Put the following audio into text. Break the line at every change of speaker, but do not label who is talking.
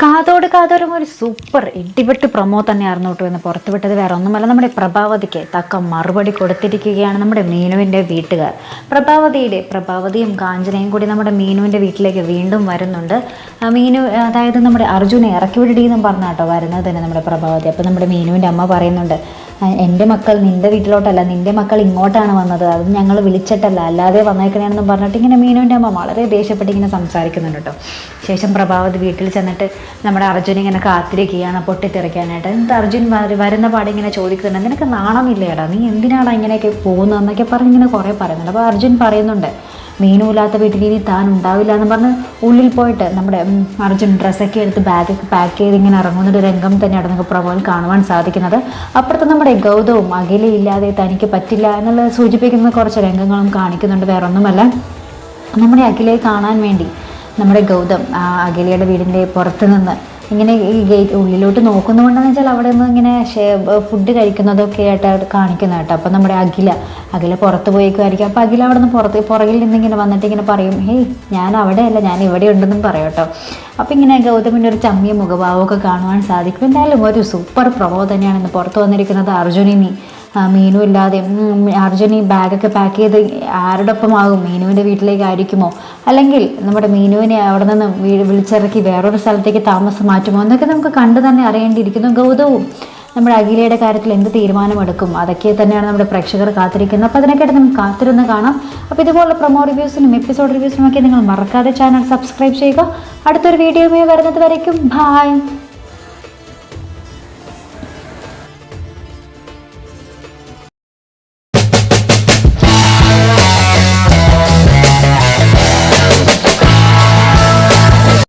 കാതോട് കാതോരം ഒരു സൂപ്പർ ഇടിപെട്ട് പ്രൊമോ തന്നെയായിരുന്നു കേട്ടോ എന്ന് പുറത്തുവിട്ടത്. വേറെ ഒന്നുമല്ല നമ്മുടെ പ്രഭാവതിക്ക് തക്ക മറുപടി കൊടുത്തിരിക്കുകയാണ് നമ്മുടെ മീനുവിന്റെ വീട്ടുകാർ. പ്രഭാവതിയുടെ പ്രഭാവതിയും കാഞ്ചനയും കൂടി നമ്മുടെ മീനുവിന്റെ വീട്ടിലേക്ക് വീണ്ടും വരുന്നുണ്ട്. മീനു അതായത് നമ്മുടെ അർജുനെ ഇറക്കി വിടടി എന്നും പറഞ്ഞാട്ടോ വരുന്നത് തന്നെ നമ്മുടെ പ്രഭാവതി. അപ്പോൾ നമ്മുടെ മീനുവിന്റെ അമ്മ പറയുന്നുണ്ട് "ആ, എന്റെ മക്കൾ നിന്റെ വീട്ടിലോട്ടല്ല നിന്റെ മക്കൾ ഇങ്ങോട്ടാണ് വന്നത്. അത് ഞങ്ങൾ വിളിച്ചിട്ടല്ല. അല്ലാതെ വന്നേക്കണേന്നും പറഞ്ഞിട്ട് ഇങ്ങനെ മീനുവിന്റെ അമ്മ വളരെ ദേഷ്യപ്പെട്ട് ഇങ്ങനെ സംസാരിക്കുന്നുണ്ട് കേട്ടോ. ശേഷം പ്രഭാവതി വീട്ടിൽ ചെന്നിട്ട് നമ്മുടെ അർജുൻ ഇങ്ങനെ കാത്തിരിക്കുകയാണ് പൊട്ടിത്തെറിക്കാനായിട്ട്. എന്നിട്ട് അർജുൻ വര- വരുന്ന പാടെ ഇങ്ങനെ ചോദിക്കുന്നുണ്ട് നിനക്ക് നാണമില്ലേടാ? നീ എന്തിനാണ് ഇങ്ങനെയൊക്കെ പോകുന്നതെന്നൊക്കെ പറഞ്ഞ് ഇങ്ങനെ കുറേ പറയുന്നുണ്ട്. അപ്പോൾ അർജുൻ പറയുന്നുണ്ട് മീനുമില്ലാത്ത വീട്ടിൽ ഇനി താൻ ഉണ്ടാവില്ല എന്ന് പറഞ്ഞ് ഉള്ളിൽ പോയിട്ട് നമ്മുടെ അർജുൻ ഡ്രസ്സൊക്കെ എടുത്ത് ബാഗൊക്കെ പാക്ക് ചെയ്ത് ഇങ്ങനെ ഇറങ്ങുന്ന ഒരു രംഗം തന്നെയാണ് നമുക്ക് പ്രഭവൻ കാണുവാൻ സാധിക്കുന്നത്. അപ്പുറത്ത് നമ്മുടെ ഗൗതവും അഖിലയില്ലാതെ തനിക്ക് പറ്റില്ല എന്നുള്ളത് സൂചിപ്പിക്കുന്ന കുറച്ച് രംഗങ്ങളും കാണിക്കുന്നുണ്ട് വേറെ ഒന്നുമല്ല നമ്മുടെ അഖിലയെ കാണാൻ വേണ്ടി നമ്മുടെ ഗൗതം അഖിലയുടെ വീടിന്റെ പുറത്ത് നിന്ന് ഇങ്ങനെ ഈ ഗേറ്റ് ഉള്ളിലോട്ട് നോക്കുന്നതുകൊണ്ടെന്ന് വെച്ചാൽ അവിടെ നിന്ന് ഇങ്ങനെ ഫുഡ് കഴിക്കുന്നതൊക്കെ ആയിട്ട് കാണിക്കുന്ന കേട്ടോ. അപ്പോൾ നമ്മുടെ അഖില അഖില പുറത്ത് പോയേക്കുമായിരിക്കും അപ്പോൾ അഖില അവിടെ നിന്ന് പുറത്ത് പുറകിൽ നിന്ന് ഇങ്ങനെ വന്നിട്ട് ഇങ്ങനെ പറയും ഹേയ് ഞാൻ അവിടെയല്ല ഞാൻ ഇവിടെ ഉണ്ടെന്നും പറയും കേട്ടോ. അപ്പോൾ ഇങ്ങനെ ഗൗതമിന്റെ ഒരു ചമ്മിയ മുഖഭാവമൊക്കെ കാണുവാൻ സാധിക്കും. എന്തായാലും ഒരു സൂപ്പർ പ്രൊമോ തന്നെയാണ് ഇന്ന് പുറത്ത് വന്നിരിക്കുന്നത് അർജുനിനി. മീനും ഇല്ലാതെ അർജുൻ ഈ ബാഗൊക്കെ പാക്ക് ചെയ്ത് ആരുടെ ഒപ്പമാകും മീനുവിന്റെ വീട്ടിലേക്കായിരിക്കുമോ അല്ലെങ്കിൽ നമ്മുടെ മീനുവിനെ അവിടെ നിന്ന് വിളിച്ചിറക്കി വേറൊരു സ്ഥലത്തേക്ക് താമസം മാറ്റുമോ? എന്നൊക്കെ നമുക്ക് കണ്ടു തന്നെ അറിയേണ്ടിയിരിക്കുന്നു. ഗൗതവും നമ്മുടെ അഖിലയുടെ കാര്യത്തിൽ എന്ത് തീരുമാനമെടുക്കും? അതൊക്കെ തന്നെയാണ് നമ്മുടെ പ്രേക്ഷകർ കാത്തിരിക്കുന്നത്. അപ്പോൾ അതിനൊക്കെയായിട്ട് നമുക്ക് കാത്തിരുന്ന് കാണാം. അപ്പോൾ ഇതുപോലുള്ള പ്രൊമോ റിവ്യൂസിനും എപ്പിസോഡ് റിവ്യൂസിനും ഒക്കെ നിങ്ങൾ മറക്കാതെ ചാനൽ സബ്സ്ക്രൈബ് ചെയ്യുക. അടുത്തൊരു വീഡിയോയുമായി വരുന്നത് വരയ്ക്കും. ബായ്